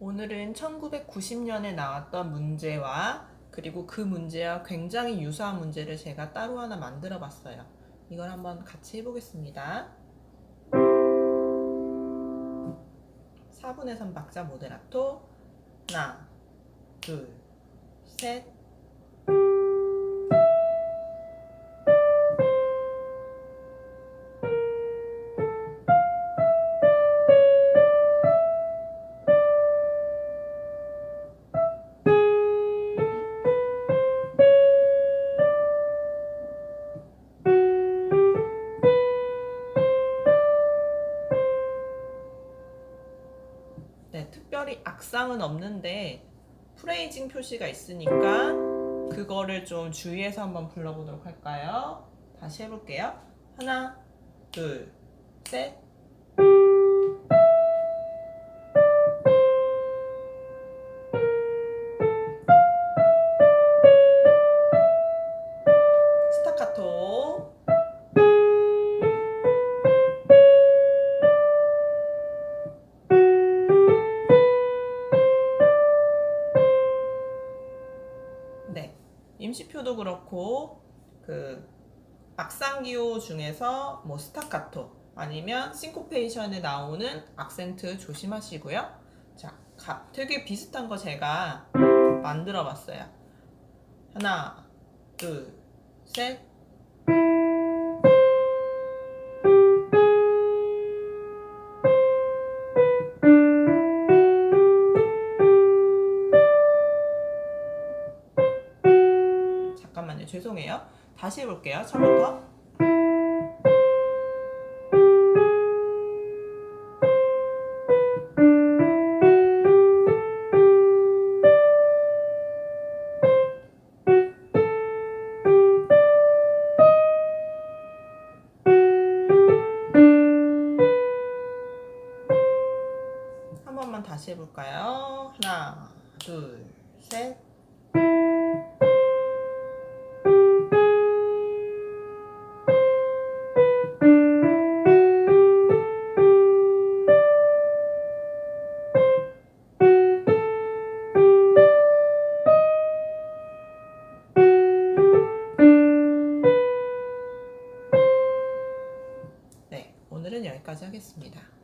오늘은 1990년에 나왔던 문제와 그리고 그 문제와 굉장히 유사한 문제를 제가 따로 하나 만들어 봤어요. 이걸 한번 같이 해보겠습니다. 4분의 3 박자 모데라토 하나 둘 셋 특별히 악상은 없는데 프레이징 표시가 있으니까 그거를 좀 주의해서 한번 불러보도록 할까요? 다시 해볼게요. 하나, 둘, 셋. 임시표도 그렇고 그 악상기호 중에서 뭐 스타카토 아니면 싱코페이션에 나오는 악센트 조심하시고요. 자, 가- 되게 비슷한 거 제가 만들어 봤어요. 하나, 둘, 셋. 죄송해요. 다시 해볼게요. 처음부터. 한 번만 다시 해볼까요? 하나, 둘, 셋. 오늘은 여기까지 하겠습니다.